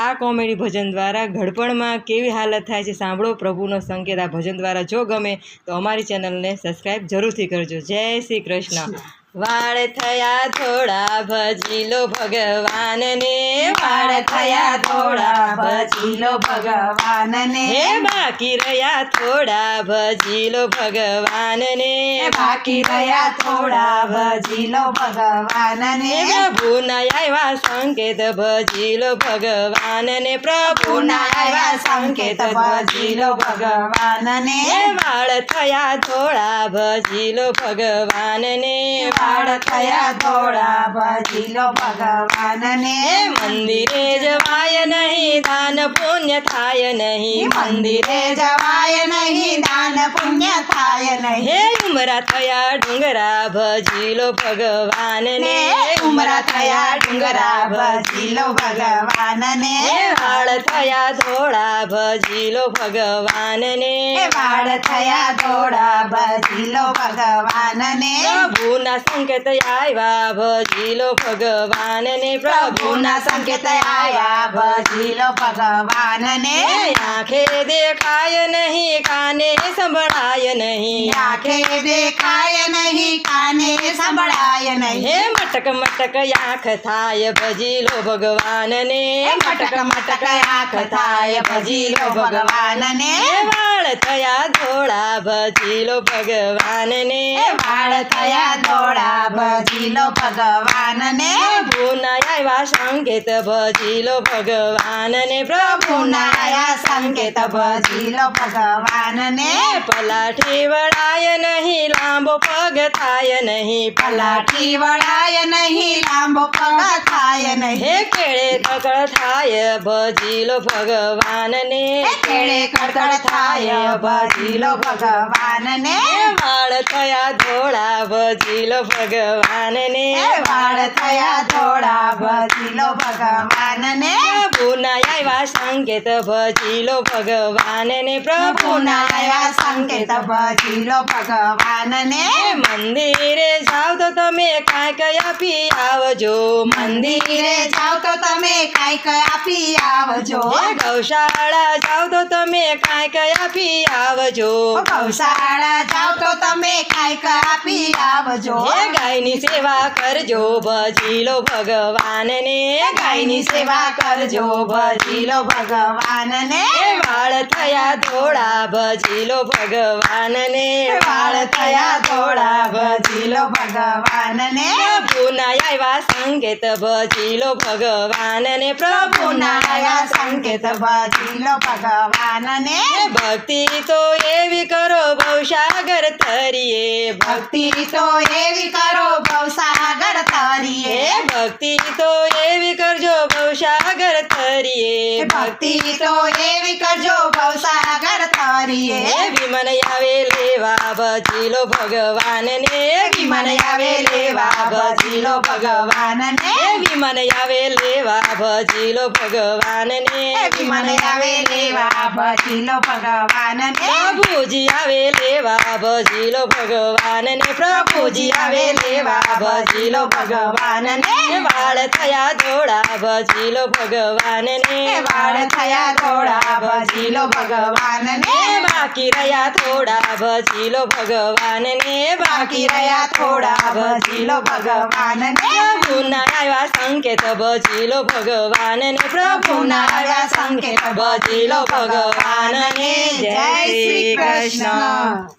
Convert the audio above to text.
આ કોમેડી ભજન દ્વારા ઘડપણમાં કેવી હાલત થાય છે સાંભળો પ્રભુનો સંકેત આ ભજન દ્વારા જો ગમે તો અમારી ચેનલને સબસ્ક્રાઈબ જરૂરથી કરજો જય શ્રી કૃષ્ણ વાળ થયા થોડા ભજીલો ભગવાનને વાળ થયા થોડા ભજીલો ભગવાનને હે બાકી રહ્યા થોડા ભજીલો ભગવાનને બાકી રહ્યા થોડા ભજીલો ભગવાનને પ્રભુ ના આવ્યા સંકેત ભજીલો ભગવાનને પ્રભુ ના આવ્યા સંકેત ભજીલો ભગવાનને વાળ થયા થોડા ભજીલો ભગવાનને આડતયા દોડા ભજીલો ભગવાનને મંદિરે જવાય નહીં દાન પુણ્ય થાય નહીં મંદિરે જવાય નહીં દાન પુણ્ય થાય નહીં હે ઉમરા થયા ડુંગરા ભજીલો ભગવાનને ઉમરા થયા ડુંગરા ભજીલો ભગવાનને વાળ થયા ધોળા ભજીલો ભગવાનને વાળ થયા ધોળા ભજીલો ભગવાનને ભૂના संकेत आया भजिलो भगवान ने प्रभु न संकेत आया भजिलो भगवान ने आखे देखाय नहीं काने संभाय नहीं आखे देखाय नहीं काने संभाय नहीं मटक मटक आँख थाय भजिलो भगवान ने मटक मटक आँख थाय लो भगवान ने भारतया थोड़ा बचिलो भगवान ने भारतया थोड़ा बचिलो भगवान ने भुनाया संकेत बचिलो भगवान ने प्रभुनाया संकेत लो भगवान ने पलाठी वड़ाया नहीं लाम्बो पग थाय नहीं पलाठी वड़ाया नहीं लाम પગા થાય ને હે કેળે કકડ થાય ભજીલો ભગવાનને કેળે કકડ થાય ભજીલો ભગવાનને વાળ થયા ધોળા ભજીલો ભગવાનને વાળ થયા ધોળા ભજીલો ભગવાનને ભૂના આવ્યા સંકેત ભજીલો ભગવાનને પ્રભુના આવ્યા સંકેત ભજીલો ભગવાનને મંદિરે જાવ તો તમે કાંઈક આપી આવજો આવજો મંદિરે જાઓ તો તમે કયા આપી આવજો ગૌશાળા જાઓ તો તમે કાંઈક આપી આવજો આવજો ગૌશાળા જાઓ તો તમે ખાઈ કાપી આવજો ગાયની સેવા કરજો ભજીલો ભગવાનને ગાયની સેવા કરજો ભજીલો ભગવાનને વાળ થયા ધોળા ભજીલો ભગવાનને વાળ થયા ધોળા ભજીલો ભગવાનને ભૂના આવ્યા સંકેત ભજીલો ભગવાનને પ્રભુના આવ્યા સંકેત ભજીલો ભગવાનને ભક્તિ તો એવી કરો ભવસાગર તરીએ ભક્તિ તો એવી કરો ભવસાગર તરીએ ભક્તિ તો એવી કરજો ભવ સાગર તરીએ ભક્તિ તો એવી કરજો ભવસાગર તરીએ વિમન આવેલે વાભજીલો ભગવાનને વિમાન આવે લેવા ભજીલો ભગવાનને વિમાન આવે લેવા વાભજીલો ભગવાનને વિમાન આવે લેવા ભજીલો ભગવાનને પૂજી આવે લેવા ભજીલો ભગવાનને પ્રપૂજી આવે લેવા ભજીલો ભગવાનને વાળ થયા દોળા ભજીલો ભગવાનને વાળ થયા દોળા ભજીલો ભગવાનને બાકી રહ્યા થોડા ભજીલો ભગવાનને બાકી રહ્યા થોડા ભજીલો ભગવાન ભગવાનને પ્રભુના આવ્યા સંકેત ભજીલો ભગવાન ભગવાનને પ્રભુના આવ્યા સંકેત ભજીલો ભગવાનને જય શ્રી કૃષ્ણ